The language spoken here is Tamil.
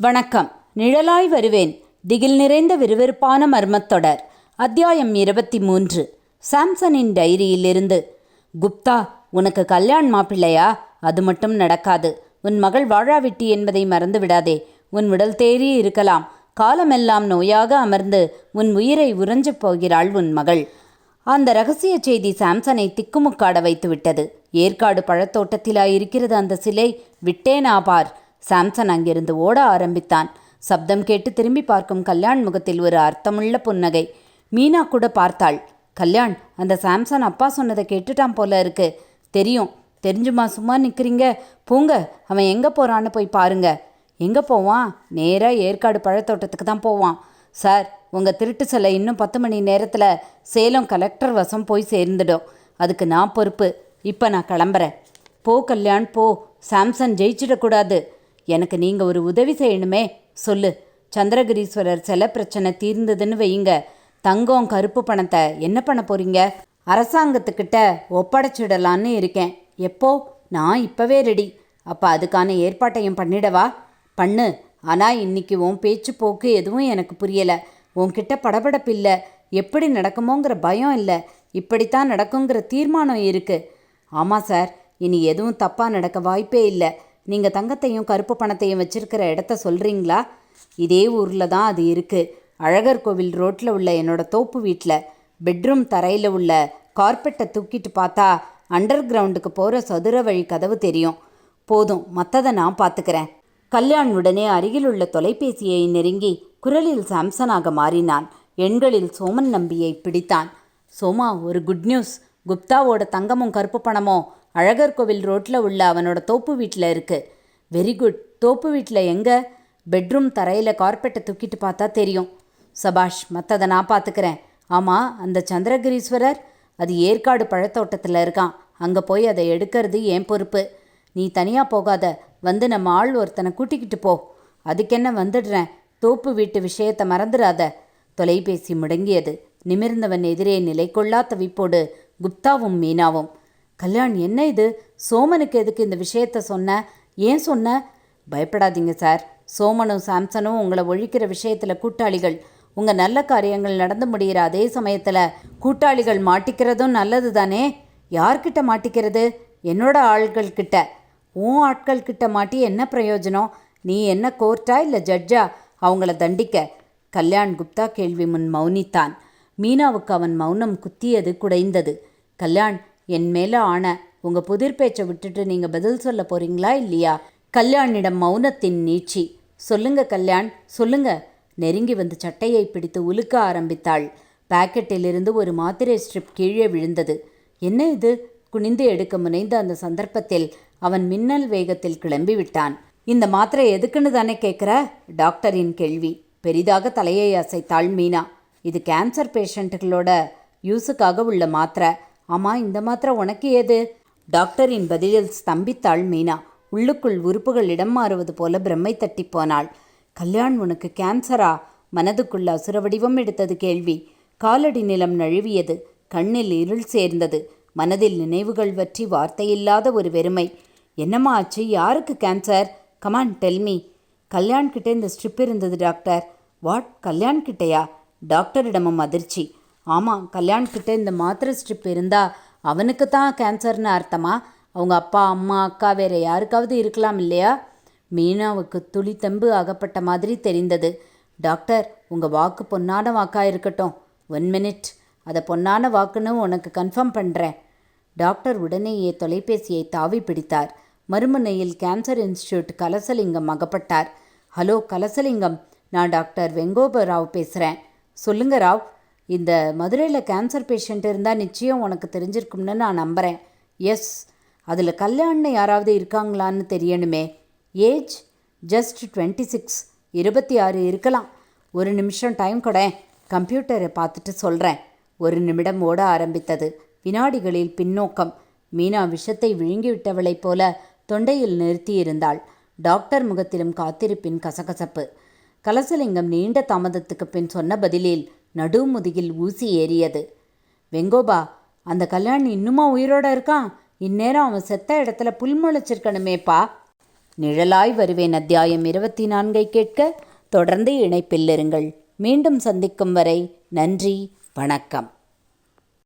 வணக்கம். நிழலாய் வருவேன். திகில் நிறைந்த விறுவிறுப்பான மர்மத்தொடர். அத்தியாயம் இருபத்தி மூன்று சாம்சனின் டைரியிலிருந்து. குப்தா உனக்கு கல்யாண் மாப்பிள்ளையா? அது மட்டும் நடக்காது. உன் மகள் வாழாவிட்டி என்பதை மறந்து விடாதே. உன் உடல் தேறி இருக்கலாம். காலமெல்லாம் நோயாக அமர்ந்து உன் உயிரை உறைஞ்சப் போகிறாள் உன் மகள். அந்த ரகசிய செய்தி சாம்சனை திக்குமுக்காட வைத்துவிட்டது. ஏற்காடு பழத்தோட்டத்திலா இருக்கிறது அந்த சிலை. விட்டேனா பார். சாம்சன் அங்கிருந்து ஓட ஆரம்பித்தான். சப்தம் கேட்டு திரும்பி பார்க்கும் கல்யாண் முகத்தில் ஒரு அர்த்தமுள்ள புன்னகை. மீனா கூட பார்த்தாள். கல்யாண் அந்த சாம்சன் அப்பா சொன்னதை கேட்டுட்டான் போல இருக்கு. தெரியும். தெரிஞ்சுமா சும்மா நிற்கிறீங்க போங்க அவன் எங்கே போகிறான்னு போய் பாருங்க. எங்கே போவான்? நேராக ஏற்காடு பழத்தோட்டத்துக்கு தான் போவான். சார் உங்கள் திருட்டு சிலை இன்னும் பத்து மணி நேரத்தில் சேலம் கலெக்டர் வசம் போய் சேர்ந்துடும். அதுக்கு நான் பொறுப்பு. இப்போ நான் கிளம்புறேன். போ கல்யாண் போ. சாம்சன் ஜெயிச்சிடக்கூடாது. எனக்கு நீங்கள் ஒரு உதவி செய்யணுமே சொல்லு. சந்திரகிரீஸ்வரர் சில பிரச்சனை தீர்ந்ததுன்னு வையுங்க. தங்கம் கருப்பு பணத்தை என்ன பண்ண போறீங்க? அரசாங்கத்துக்கிட்ட ஒப்படைச்சிடலான்னு இருக்கேன். எப்போ? நான் இப்போவே ரெடி அப்போ அதுக்கான ஏற்பாட்டையும் பண்ணிடவா? பண்ணு. ஆனால் இன்னைக்கு உன் பேச்சு போக்கு எதுவும் எனக்கு புரியலை. உன்கிட்ட படபடப்பு இல்லை. எப்படி நடக்குமோங்கிற பயம் இல்லை. இப்படித்தான் நடக்குங்கிற தீர்மானம் இருக்குது ஆமாம் சார் இனி எதுவும் தப்பாக நடக்க வாய்ப்பே இல்லை. நீங்கள் தங்கத்தையும் கருப்பு பணத்தையும் வச்சிருக்கிற இடத்த சொல்கிறீங்களா இதே ஊரில் தான் அது இருக்குது அழகர் கோவில் ரோட்டில் உள்ள என்னோட தோப்பு வீட்டில் பெட்ரூம் தரையில் உள்ள கார்பெட்டை தூக்கிட்டு பார்த்தா அண்டர் கிரவுண்டுக்கு போகிற சதுர வழி கதவு தெரியும். போதும் மற்றதை நான் பார்த்துக்கிறேன் கல்யாண் உடனே அருகிலுள்ள தொலைபேசியை நெருங்கி குரலில் சாம்சனாக மாறினான். எண்களில் சோமன் நம்பியை பிடித்தான். சோமா ஒரு குட் நியூஸ் குப்தாவோட தங்கமும் கருப்பு பணமும் அழகர் கோவில் ரோட்டில் உள்ள அவனோட தோப்பு வீட்டில் இருக்கு. வெரி குட் தோப்பு வீட்டில் எங்கே? பெட்ரூம் தரையில் கார்பெட்டை தூக்கிட்டு பார்த்தா தெரியும். சபாஷ் மற்றதை நான் பார்த்துக்கிறேன் ஆமாம் அந்த சந்திரகிரீஸ்வரர் அது ஏற்காடு பழத்தோட்டத்தில் இருக்கான். அங்கே போய் அதை எடுக்கிறது என் பொறுப்பு. நீ தனியாக போகாத. வந்து நம்ம ஆள் ஒருத்தனை கூட்டிக்கிட்டு போ. அதுக்கென்ன வந்துடுறேன்? தோப்பு வீட்டு விஷயத்தை மறந்துடாத. தொலைபேசி முடங்கியது. நிமிர்ந்தவன் எதிரே நிலை கொள்ளா தவிப்போடு குப்தாவும் மீனாவும். கல்யாண் என்ன இது? சோமனுக்கு எதுக்கு இந்த விஷயத்த சொன்ன? ஏன் சொன்ன? பயப்படாதீங்க சார். சோமனும் சாம்சனும் உங்களை ஒழிக்கிற விஷயத்தில் கூட்டாளிகள். உங்கள் நல்ல காரியங்கள் நடந்து முடிகிற அதே சமயத்தில் கூட்டாளிகள் மாட்டிக்கிறதும் நல்லது தானே யார்கிட்ட மாட்டிக்கிறது? என்னோட ஆள்கள் கிட்ட. உன் ஆட்கள் கிட்ட மாட்டி என்ன பிரயோஜனம்? நீ என்ன கோர்ட்டா இல்லை ஜட்ஜா? அவங்கள தண்டிக்க. கல்யாண் குப்தா கேள்வி முன் மௌனித்தான். மீனாவுக்கு அவன் மௌனம் குத்தியது குடைந்தது. கல்யாண் என் மேலே ஆன உங்கள் புதிர் பேச்சை விட்டுட்டு நீங்கள் பதில் சொல்ல போகிறீங்களா இல்லையா? கல்யாணிடம் மௌனத்தின் நீச்சி சொல்லுங்க கல்யாண் சொல்லுங்க. நெருங்கி வந்து சட்டையை பிடித்து உலுக்க ஆரம்பித்தாள். பாக்கெட்டிலிருந்து ஒரு மாத்திரை ஸ்ட்ரிப் கீழே விழுந்தது. என்ன இது? குனிந்து எடுக்க முனைந்த அந்த சந்தர்ப்பத்தில் அவன் மின்னல் வேகத்தில் கிளம்பி விட்டான். இந்த மாத்திரை எதுக்குன்னு தானே கேட்குற டாக்டரின் கேள்வி. பெரிதாக தலையை அசைத்தாள் மீனா. இது கேன்சர் பேஷண்ட்டுகளோட யூஸுக்காக உள்ள மாத்திரை. ஆமாம் இந்த மாத்திரை உனக்கு ஏது? டாக்டரின் பதிலில் ஸ்தம்பித்தாள் மீனா. உள்ளுக்குள் உறுப்புகள் இடம் மாறுவது போல பிரம்மை தட்டி போனாள். கல்யாண் உனக்கு கேன்சரா? மனதுக்குள்ள அசுர வடிவம் எடுத்தது கேள்வி. காலடி நிலம் நழுவியது. கண்ணில் இருள் சேர்ந்தது. மனதில் நினைவுகள் வற்றி வார்த்தையில்லாத ஒரு வெறுமை. என்னம்மா ஆச்சு? யாருக்கு கேன்சர்? கமான் டெல்மி கல்யாண்கிட்ட இந்த ஸ்ட்ரிப் இருந்தது டாக்டர். வாட்? கல்யாண்கிட்டையா? டாக்டரிடமும் அதிர்ச்சி. ஆமாம் கல்யாண்கிட்ட இந்த மாத்திரை ஸ்ட்ரிப் இருந்தால் அவனுக்கு தான் கேன்சர்னு அர்த்தமா? அவங்க அப்பா அம்மா அக்கா வேற யாருக்காவது இருக்கலாம் இல்லையா? மீனாவுக்கு துளி தெம்பு அகப்பட்ட மாதிரி தெரிந்தது. டாக்டர் உங்கள் வாக்கு பொன்னான வாக்கா இருக்கட்டும். ஒன் மினிட் அதை பொன்னான வாக்குன்னு உனக்கு கன்ஃபார்ம் பண்ணுறேன் டாக்டர் உடனேயே தொலைபேசியை தாவி பிடித்தார். மறுமுனையில் கேன்சர் இன்ஸ்டியூட் கலசலிங்கம் அகப்பட்டார். ஹலோ கலசலிங்கம் நான் டாக்டர் வெங்கோப ராவ் பேசுகிறேன் சொல்லுங்க ராவ். இந்த மதுரையில் கேன்சர் பேஷண்ட் இருந்தால் நிச்சயம் உனக்கு தெரிஞ்சிருக்கும்னு நான் நம்புகிறேன் எஸ் அதில் கல்யாணம் யாராவது இருக்காங்களான்னு தெரியணுமே. ஏஜ் ஜஸ்ட் டுவெண்ட்டி சிக்ஸ் இருபத்தி ஆறு இருக்கலாம். ஒரு நிமிஷம் டைம் கொட. கம்ப்யூட்டரை பார்த்துட்டு சொல்கிறேன் ஒரு நிமிடம் ஓட ஆரம்பித்தது. வினாடிகளில் பின்னோக்கம். மீனா விஷத்தை விழுங்கிவிட்டவளைப் போல தொண்டையில் நிறுத்தியிருந்தாள். டாக்டர் முகத்திலும் காத்திருப்பின் கசகசப்பு. கலசலிங்கம் நீண்ட தாமதத்துக்கு பின் சொன்ன பதிலில் நடுமுதுகில் ஊசி ஏறியது. வெங்கோபா அந்த கல்யாணி இன்னுமா உயிரோட இருக்கான்? இந்நேரம் அவன் செத்த இடத்துல புல் முளைச்சிருக்கணுமேப்பா. நிழலாய் வருவேன் அத்தியாயம் இருபத்தி நான்கை கேட்க தொடர்ந்து இணைப்பில் இருங்கள். மீண்டும் சந்திக்கும் வரை நன்றி வணக்கம்.